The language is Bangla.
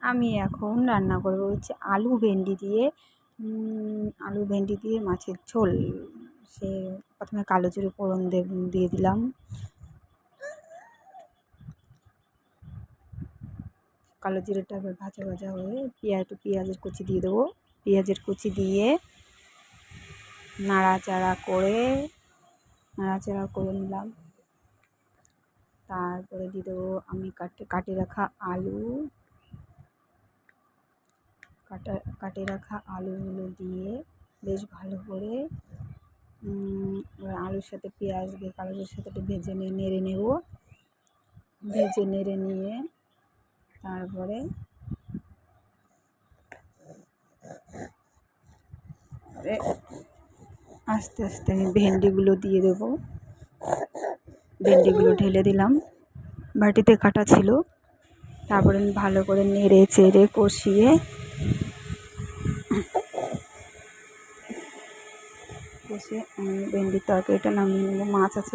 আমি এখন রান্না করব হচ্ছে আলু ভেন্ডি দিয়ে আলু ভেন্ডি দিয়ে মাছের ঝোল। সে প্রথমে কালো জিরে ফোড়ন দিয়ে দিলাম। কালো জিরেটা ভাজা ভাজা হয়ে পেঁয়াজ একটু পেঁয়াজের কুচি দিয়ে দেবো। পেঁয়াজের কুচি দিয়ে নাড়াচাড়া করে নাড়াচাড়া করে নিলাম। তারপরে দিয়ে দেবো আমি কাটে কাটে রাখা আলু। কাটা, কাটে রাখা আলুগুলো দিয়ে বেশ ভালো করে আলুর সাথে পেঁয়াজ দিয়ে কালোর সাথে একটু ভেজে নিয়ে, নেড়ে নেব। ভেজে নেড়ে নিয়ে তারপরে আস্তে আস্তে আমি ভেন্ডিগুলো দিয়ে দেবো। ভেন্ডিগুলো ঢেলে দিলাম। বাটিতে কাটা ছিল। তারপরে ভালো করে নেড়ে চেড়ে কষিয়ে কষিয়ে ভেন্ডির তরকারিটা নামিয়ে নেব মাছ আছে